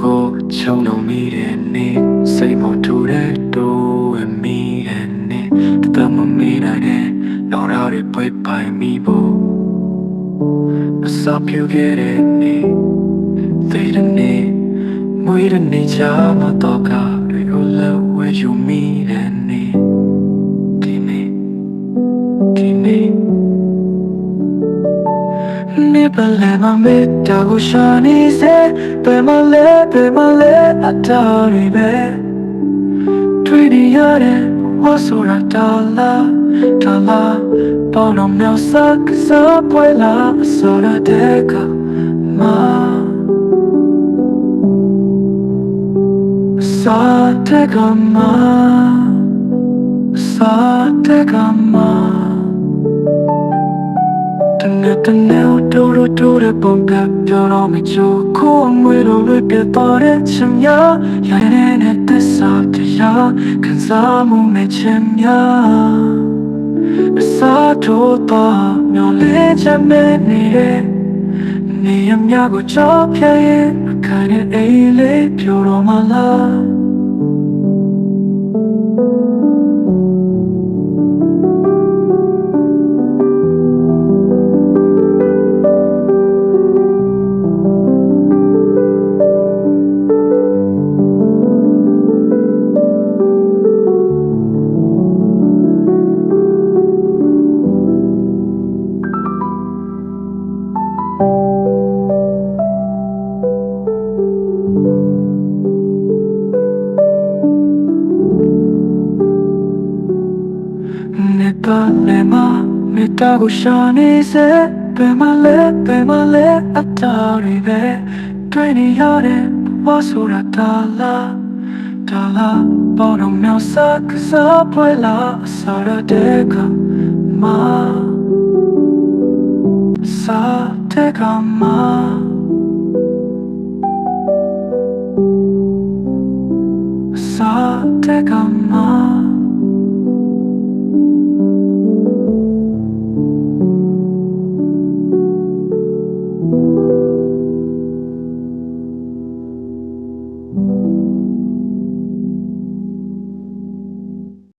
ကိုကိုကိုချုံလုံးမိတဲ့နေ့စိတ်ပေါ်ထူတဲ့တိုးဝမိတဲ့နေ့တသက်မမေးနိုင်တဲ့လောင်ရတဲ့ပွေပိုင်မိဖို့အစာပြူခဲ့တဲ့နေ့သေတဲ့နေ့မွေးတဲ့နေ့ချာမတော့ကတွေကိုလည်းဝဲယူမိတဲ့နေ့ဒီနေ့ဒီနေ့ နေပလဲမမေတ္တာကိုရှာနေစေဘယ်မှာလဲဘယ်မှာလဲအတားတွေပဲတွေ့နေရတဲ့ဝါဆိုရတာလာတာလာပေါတော့မြောက်စားကစားပွဲလာဆိုရတဲ့ကမာစာတဲ့ကမာစာတဲ့ကမာ တနေ့တနေ့တို့တို့တို့တဲ့ပုံကပြောတော့မချိုးကိုယ်အမွေလိုလွေပြတော့တဲ့ချင်များရတဲ့နဲ့သစ္စာတရားခံစားမှုနဲ့ချင်များအစားထိုးတော့မျောလေးချင်မဲ့နေတဲ့နေရမြကိုကြောက်ပြရဲ့ခိုင်တဲ့အိမ်လေးပြောတော့မလားနေပါလေမမေတ္တာကိုရှာနေစေဘယ်မှာလဲ ဘယ်မှာလဲအတားတွေပဲတွေ့နေရတဲ့ဘဝဆိုတာတာလာတာလာ